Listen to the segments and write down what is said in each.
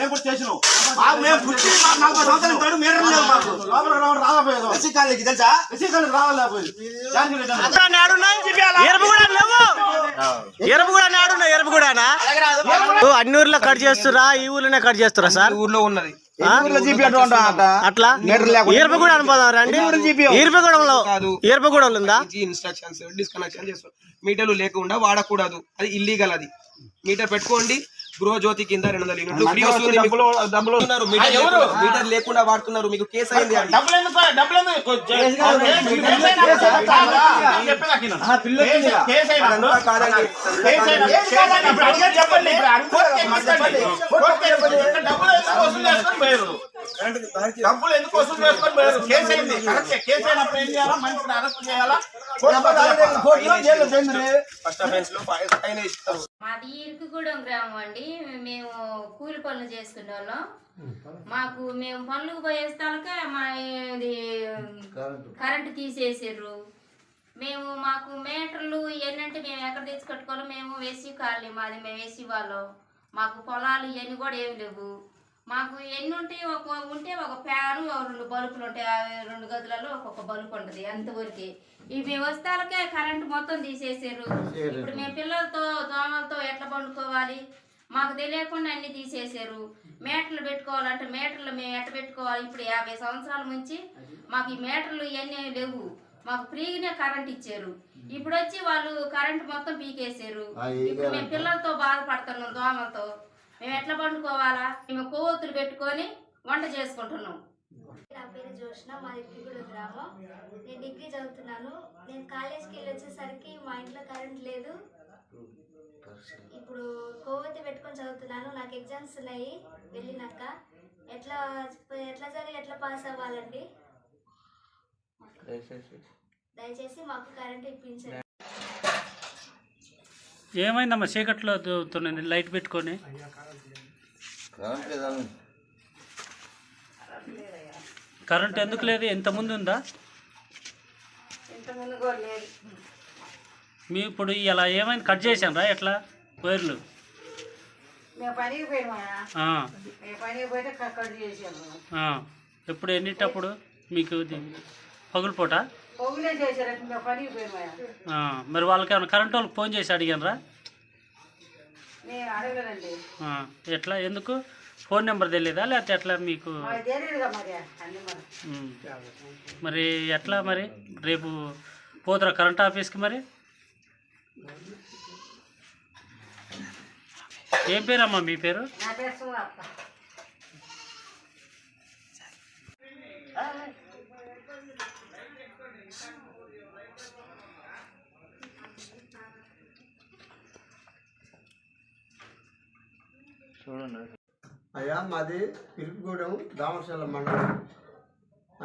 మేము కూడా చేసినాం మాకు మేము పుట్టి మాకు నలభై సంవత్సరాలు తోడు మీటర్ లేవు మాకు. లోపల రావడం రాకపోయేది. ఎస్సీ కాలేజీకి తెలుసా ఎస్సీ కాలేజీ రావాలేకపోయింది జాన్సీ రెడ్డి అన్న. ఎరుపు కూడా లేవు. ఎరుపు కూడా నాడున్నా ఎరుపు కూడానా ఓ, అన్ని ఊర్లో కట్ చేస్తురా ఈ ఊర్లోనే కట్ చేస్తురా సార్? ఊర్లో ఉన్నది. ఆ? అట్లా? ఈరపగూడ అనుకోదాం రండి? ఈరపగూడెంలో కాదు. ఈరపగూడెంలో ఉందా? ఇన్స్ట్రక్షన్స్ డిస్కనెక్షన్ చేస్తారు. మీటర్లు లేకుండా వాడకూడదు. అది ఇల్లీగల్ అది. మీటర్ పెట్టుకోండి. గృహజ్యోతి కింద రెండు వందల యూనిట్లు ఫ్రీ వస్తుంది. మీటర్ లేకుండా- మీటర్ లేకుండా వాడుతున్నారు మీకు కేసు అయింది చెప్పండి. డబ్బులు ఎందుకు వసూలు చేసుకొని పోయారు? కేసు అయింది. కరెక్టే. కేసు అయినప్పుడు ఏం చేయాలా? మనిషిని అరెస్ట్ చేయాలా? మాది ఇరుకుగూడెం గ్రామం అండి మేము కూలి పనులు చేసుకునే వాళ్ళం మాకు మేము పనులకు పోయే స్థలకే మా ఇది కరెంటు తీసేసారు మేము మాకు మీటర్లు ఇవన్నీ మేము ఎక్కడ తెచ్చి కట్టుకోవాలో మేము వేసి కాలనీ మాది మేము వేసి వాళ్ళం మాకు పొలాలు ఇవన్నీ కూడా ఏమి లేవు మాకు ఎన్ని ఉంటాయి? ఒక ఉంటే ఒక ఫ్యాను రెండు బల్బులు ఉంటాయి. రెండు గదులలో ఒక్కొక్క బల్బు ఉంటుంది అంతవరకే. ఈ వ్యవస్థలకే కరెంటు మొత్తం తీసేసారు. ఇప్పుడు మేము పిల్లలతో దోమలతో ఎట్లా పండుకోవాలి? మాకు తెలియకుండా అన్ని తీసేసారు. మీటర్లు పెట్టుకోవాలంటే మీటర్లు మేము ఎట్ట పెట్టుకోవాలి? ఇప్పుడు యాభై సంవత్సరాల నుంచి మాకు ఈ మీటర్లు ఇవన్నీ లేవు. మాకు ఫ్రీగానే కరెంట్ ఇచ్చారు. ఇప్పుడు వచ్చి వాళ్ళు కరెంట్ మొత్తం పీకేసారు. ఇప్పుడు మేము పిల్లలతో బాధపడుతున్నాం దోమలతో. మేము ఎట్లా పండుకోవాలా? మేము కొవ్వొత్తులు పెట్టుకొని వంట చేసుకుంటున్నాం. నా పేరు జోష్న మా ఇరుగుడు గ్రామం. నేను డిగ్రీ చదువుతున్నాను. నేను కాలేజ్కి వెళ్ళి వచ్చేసరికి మా ఇంట్లో కరెంట్ లేదు. ఇప్పుడు కోవతి పెట్టుకొని చదువుతున్నాను. నాకు ఎగ్జామ్స్ ఉన్నాయి. వెళ్ళినాక ఎట్లా ఎట్లా చదివి ఎట్లా పాస్ అవ్వాలండి? దయచేసి మాకు కరెంట్ ఇప్పించండి. ఏమైందమ్మా చీకట్లో దూవుతున్నది లైట్ పెట్టుకొని. కరెంట్ ఎందుకు లేదు? ఎంత ముందు ఉందా? మీ ఇప్పుడు ఇలా ఏమైంది? కట్ చేశానరా ఎట్లా? వైర్లు. ఎప్పుడు ఎన్నిటప్పుడు మీకు పగులుపూట? మరి వాళ్ళకి ఏమైనా కరెంట్ వాళ్ళకి ఫోన్ చేసి అడిగానరా. ఎట్లా ఎందుకు? ఫోన్ నెంబర్ తెలియదా లేకపోతే ఎట్లా మీకు. మరి ఎట్లా మరి? రేపు పోతురా కరెంట్ ఆఫీస్కి మరి? ఏం పేరమ్మా మీ పేరు? చూడండి. అయ్యా మాది పిలుపుగూడెం దామరశల మండలం.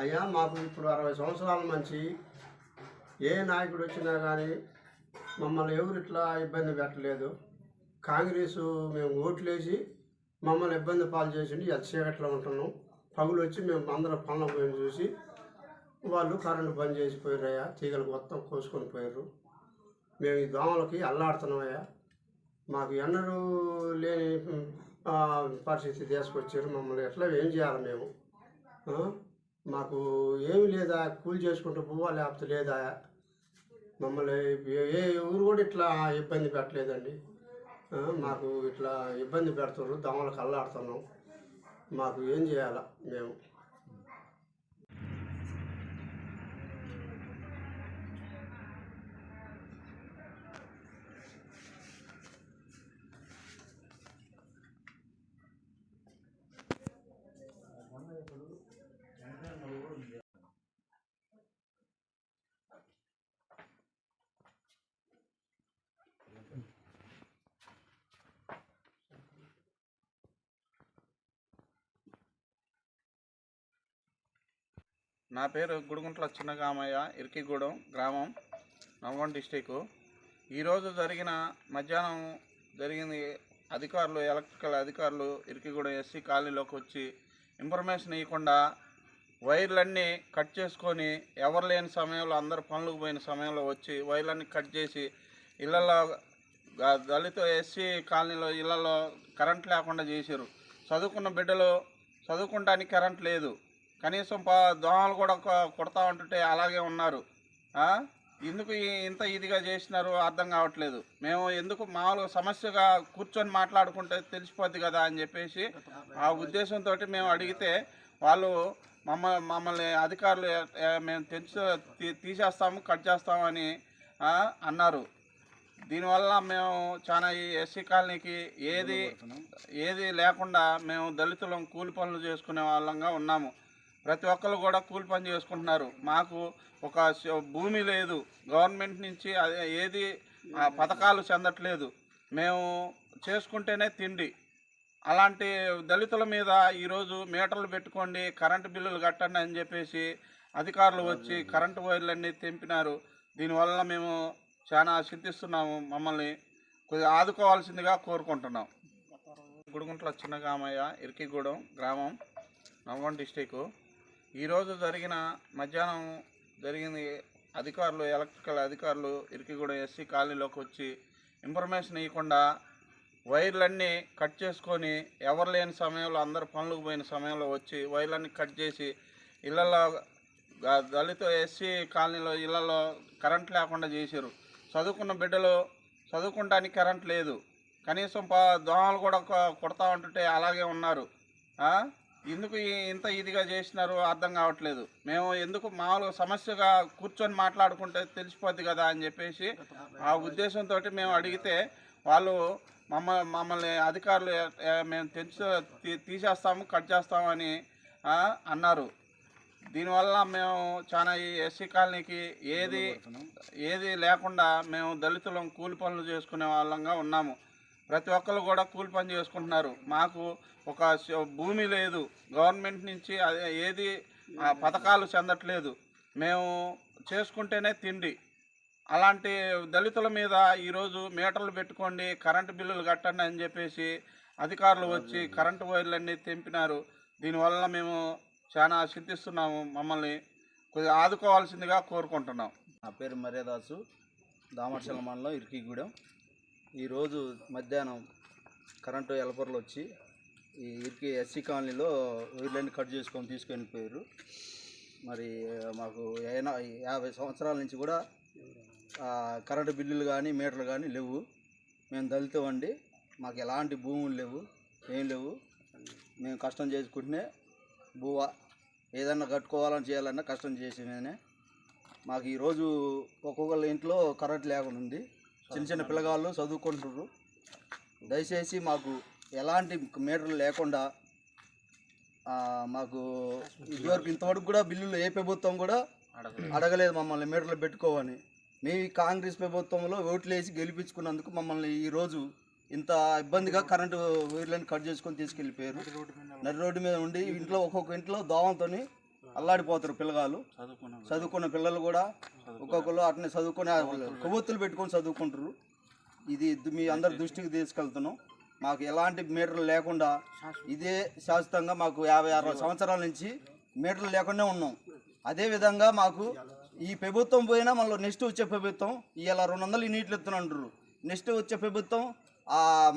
అయ్యా మాకు ఇప్పుడు అరవై సంవత్సరాల నుంచి ఏ నాయకుడు వచ్చినా కానీ మమ్మల్ని ఎవరు ఇట్లా ఇబ్బంది పెట్టలేదు. కాంగ్రెస్ మేము ఓట్లేసి మమ్మల్ని ఇబ్బంది పాలు చేసిండి అది చీకట్లో ఉంటున్నాం. పగులు వచ్చి మేము అందరం పనులు పోయి చూసి వాళ్ళు కరెంటు బంద్ చేసిపోయారయ్యా తీగలు మొత్తం కోసుకొని పోయారు మేము ఈ దోమలకి అల్లాడుతున్నామయ్యా మాకు ఎన్నడూ లేని పరిస్థితి తీసుకొచ్చారు మమ్మల్ని. ఎట్లా ఏం చేయాలి మేము? మాకు ఏమి లేదా? కూలి చేసుకుంటూ పోవా లేకపోతే లేదా? మమ్మల్ని ఏ- ఊరు కూడా ఇట్లా ఇబ్బంది పెట్టలేదండి. మాకు ఇట్లా ఇబ్బంది పెడుతున్నారు. దమలకు అల్లాడుతున్నాం మాకు ఏం చేయాలా మేము? నా పేరు గుడుగుంట్ల చిన్నగామయ్య ఇరికిగూడెం గ్రామం నల్గొండ డిస్టిక్. ఈరోజు జరిగిన మధ్యాహ్నం జరిగింది అధికారులు ఎలక్ట్రికల్ అధికారులు ఇరికిగూడెం ఎస్సీ కాలనీలోకి వచ్చి ఇన్ఫర్మేషన్ ఇవ్వకుండా వైర్లన్నీ కట్ చేసుకొని ఎవరు లేని సమయంలో అందరు పనులకు పోయిన సమయంలో వచ్చి వైర్లన్నీ కట్ చేసి ఇళ్ళలో దళిత ఎస్సీ కాలనీలో ఇళ్ళలో కరెంట్ లేకుండా చేశారు చదువుకున్న బిడ్డలు చదువుకుంటానికి కరెంట్ లేదు. కనీసం దోమలు కూడా కొడతా ఉంటుంటే అలాగే ఉన్నారు. ఎందుకు ఇంత ఇదిగా చేసినారు అర్థం కావట్లేదు. మేము ఎందుకు మామూలుగా సమస్యగా కూర్చొని మాట్లాడుకుంటే తెలిసిపోద్ది కదా అని చెప్పేసి ఆ ఉద్దేశంతో మేము అడిగితే వాళ్ళు మమ్మ మమ్మల్ని అధికారులు మేము తెచ్చు తీ- తీసేస్తాము కట్ చేస్తామని అన్నారు. దీనివల్ల మేము చాలా ఈ ఎస్సీ కాలనీకి ఏది ఏది లేకుండా మేము దళితులం కూలి పనులు చేసుకునే వాళ్ళంగా ఉన్నాము. ప్రతి ఒక్కరు కూడా కూలి పని చేసుకుంటున్నారు. మాకు ఒక భూమి లేదు. గవర్నమెంట్ నుంచి ఏది పథకాలు చెందట్లేదు. మేము చేసుకుంటేనే తిండి. అలాంటి దళితుల మీద ఈరోజు మీటర్లు పెట్టుకోండి కరెంటు బిల్లులు కట్టండి అని చెప్పేసి అధికారులు వచ్చి కరెంటు వైర్లన్నీ తెంపినారు. దీనివల్ల మేము చాలా చింతిస్తున్నాము మమ్మల్ని కొద్దిగా ఆదుకోవాల్సిందిగా కోరుకుంటున్నాం. గుడుగుంట్ల చిన్నగామయ్య ఇరికిగూడెం గ్రామం నల్గొండ డిస్టిక్ ఈరోజు జరిగిన మధ్యాహ్నం జరిగింది అధికారులు ఎలక్ట్రికల్ అధికారులు ఇరికిగూడెం ఎస్సీ కాలనీలోకి వచ్చి ఇన్ఫర్మేషన్ ఇవ్వకుండా వైర్లన్నీ కట్ చేసుకొని ఎవరు లేని సమయంలో అందరు పనులకు పోయిన సమయంలో వచ్చి వైర్లన్నీ కట్ చేసి ఇళ్ళల్లో దళిత ఎస్సీ కాలనీలో ఇళ్ళల్లో కరెంట్ లేకుండా చేశారు. చదువుకున్న బిడ్డలు చదువుకుంటానికి కరెంట్ లేదు. కనీసం దోమలు కూడా కొడతా ఉంటుంటే అలాగే ఉన్నారు. ఎందుకు ఇంత ఇదిగా చేసినారు అర్థం కావట్లేదు. మేము ఎందుకు మామూలుగా సమస్యగా కూర్చొని మాట్లాడుకుంటే తెలిసిపోద్ది కదా అని చెప్పేసి ఆ ఉద్దేశంతో మేము అడిగితే వాళ్ళు మమ్మ మమ్మల్ని అధికారులు మేము తెచ్చు తీ- తీసేస్తాము కట్ చేస్తామని అన్నారు. దీనివల్ల మేము చాలా ఈ ఎస్సీ కాలనీకి ఏది ఏది లేకుండా మేము దళితులం కూలి పనులు చేసుకునే వాళ్ళంగా ఉన్నాము. ప్రతి ఒక్కరు కూడా కూలి పని చేసుకుంటున్నారు. మాకు ఒక భూమి లేదు. గవర్నమెంట్ నుంచి అదే ఏది పథకాలు చెందట్లేదు. మేము చేసుకుంటేనే తిండి. అలాంటి దళితుల మీద ఈరోజు మీటర్లు పెట్టుకోండి కరెంటు బిల్లులు కట్టండి అని చెప్పేసి అధికారులు వచ్చి కరెంటు వైర్లన్నీ తెంపినారు. దీనివల్ల మేము చాలా చింతిస్తున్నాము మమ్మల్ని. కొద్దిగా ఆదుకోవాల్సిందిగా కోరుకుంటున్నాం. నా పేరు మర్యాదాసు. దామర్శల మండలం ఇరికిగూడెం. ఈరోజు మధ్యాహ్నం కరెంటు ఎలపర్లు వచ్చి ఈ ఇరికి ఎస్సీ కాలనీలో వైర్లన్నీ కట్ చేసుకొని తీసుకొని పోయారు మరి మాకు అయినా యాభై సంవత్సరాల నుంచి కూడా కరెంటు బిల్లులు కానీ మీటర్లు కానీ లేవు. మేము దళితమండి మాకు ఎలాంటి భూములు లేవు ఏం లేవు. మేము కష్టం చేసుకుంటేనే భూవా ఏదన్నా కట్టుకోవాలని చేయాలన్నా కష్టం చేసేనే. మాకు ఈరోజు ఒక్కొక్కళ్ళ ఇంట్లో కరెంట్ లేకుండా ఉంది. చిన్న చిన్న పిల్లగాళ్ళు చదువుకుంటున్నారు. దయచేసి మాకు ఎలాంటి మీటర్లు లేకుండా మాకు ఇదివరకు ఇంతవరకు కూడా బిల్లులు ఏ ప్రభుత్వం కూడా అడగలేదు మమ్మల్ని మీటర్లు పెట్టుకోవని. మీ కాంగ్రెస్ ప్రభుత్వంలో ఓట్లు వేసి గెలిపించుకున్నందుకు మమ్మల్ని ఈరోజు ఇంత ఇబ్బందిగా కరెంటు వైర్లను కట్ చేసుకొని తీసుకెళ్ళిపోయారు. నడి రోడ్డు మీద ఉండి ఇంట్లో ఒక్కొక్క ఇంట్లో దోమతోని అల్లాడిపోతారు పిల్లగాళ్ళు. చదువుకున్న పిల్లలు కూడా ఒక్కొక్కరు అట్నే చదువుకునే కొవ్వొత్తులు పెట్టుకొని చదువుకుంటారు. ఇది మీ అందరి దృష్టికి తీసుకెళ్తున్నాం. మాకు ఎలాంటి మీటర్లు లేకుండా ఇదే శాశ్వతంగా మాకు యాభై అరవై సంవత్సరాల నుంచి మీటర్లు లేకుండా ఉన్నాం. అదే విధంగా మాకు ఈ ప్రభుత్వం పోయినా మళ్ళీ నెక్స్ట్ వచ్చే ప్రభుత్వం ఇలా రెండు వందలు యూనిట్లు ఇస్తున్నారు నెక్స్ట్ వచ్చే ప్రభుత్వం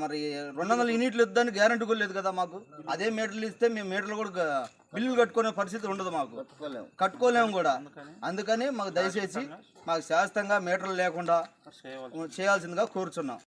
మరి రెండు వందల యూనిట్లు ఇద్దని గ్యారంటీ కూడా లేదు కదా మాకు. అదే మీటర్లు ఇస్తే మేము మీటర్లు కూడా బిల్లులు కట్టుకునే పరిస్థితి ఉండదు మాకు. కట్టుకోలేము. కూడా. అందుకని మాకు దయచేసి మాకు శాశ్వతంగా మీటర్లు లేకుండా చేయాల్సిందిగా కోరుచున్నాం.